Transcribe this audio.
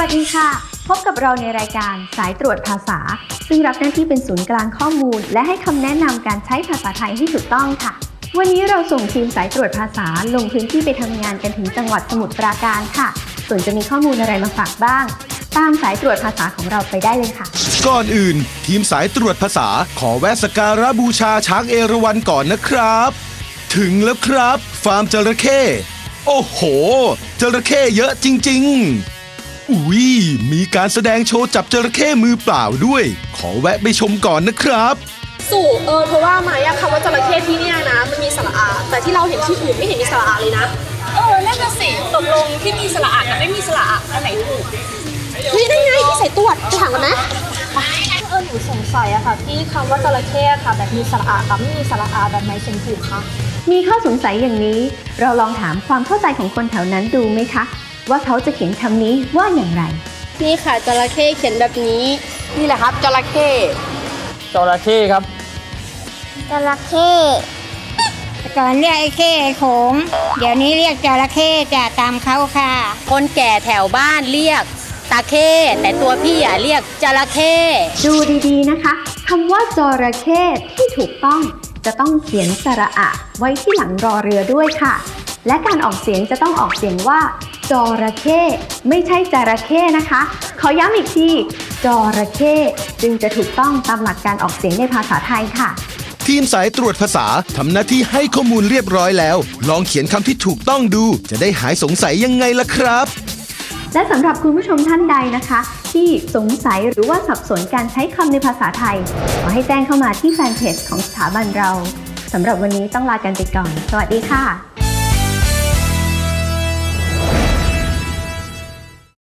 วัสดีค่ะ พบกับเราในรายการสายตรวจภาษา ซึ่งรับหน้าที่เป็นศูนย์กลางข้อมูล และให้คำแนะนำการใช้ภาษาไทยให้ถูกต้องค่ะ วันนี้เราส่งทีมสายตรวจภาษาลงพื้นที่ไปทำงานกันถึงจังหวัดสมุทรปราการค่ะ ส่วนจะมีข้อมูลอะไรมาฝากบ้าง ตามสายตรวจภาษาของเราไปได้เลยค่ะ ก่อนอื่น ทีมสายตรวจภาษาขอแวะสกการะบูชาช้างเอราวัณก่อนนะครับ ถึงแล้วครับ ฟาร์มจระเข้โอ้โหจระเข้เยอะจริง ๆ อุ้ยมีการแสดงโชว์จับจระเข้มือเปล่าด้วย ขอแวะไปชมก่อนนะครับ สู่เออเพราะว่าหมายอะคำว่าจระเข้ที่เนี่ยนะ มันมีสระอา แต่ที่เราเห็นที่อื่นไม่เห็นมีสระอาเลยนะ เออนั่นน่ะสิตกลงที่มีสระอากับไม่มีสระอาอันไหนถูกเฮ้ยนั่นไงที่ใส่ตรวจไปถามกันนะเออหนูสงสัยอะค่ะที่คำว่าจระเข้ค่ะ แบบมีสระอากับไม่มีสระอาแบบไหนเชิงถูกคะมีข้อสงสัยอย่างนี้ เราลองถามความเข้าใจของคนแถวนั้นดูไหมคะ ว่าเขาจะเขียนคำนี้ว่าอย่างไร นี่ค่ะจระเข้เขียนแบบนี้ นี่แหละครับจระเข้จระเข้ครับจระเข้แต่ก่อนเรียกไอ้เข้ไอ้โขงเดี๋ยวนี้เรียกจระเข้จะตามเขาค่ะ คนแก่แถวบ้านเรียกตาเข้แต่ตัวพี่อะเรียกจระเข้ดูดีๆนะคะคำว่าจระเข้ที่ถูกต้องจะต้องเขียนสระอะไว้ที่หลังรอเรือด้วยค่ะ และการออกเสียงจะต้องออกเสียงว่า จระเข้ไม่ใช่จระเข้นะคะ ขอย้ำอีกทีจระเข้จึงจะถูกต้องตามหลักการออกเสียงในภาษาไทยค่ะ ทีมสายตรวจภาษาทำหน้าที่ให้ข้อมูลเรียบร้อยแล้ว ลองเขียนคำที่ถูกต้องดู จะได้หายสงสัยยังไงล่ะครับ และสำหรับคุณผู้ชมท่านใดนะคะ ที่สงสัยหรือว่าสับสนการใช้คำในภาษาไทย ขอให้แจ้งเข้ามาที่แฟนเพจของสถาบันเราสำหรับวันนี้ต้องลากันไปก่อน สวัสดีค่ะ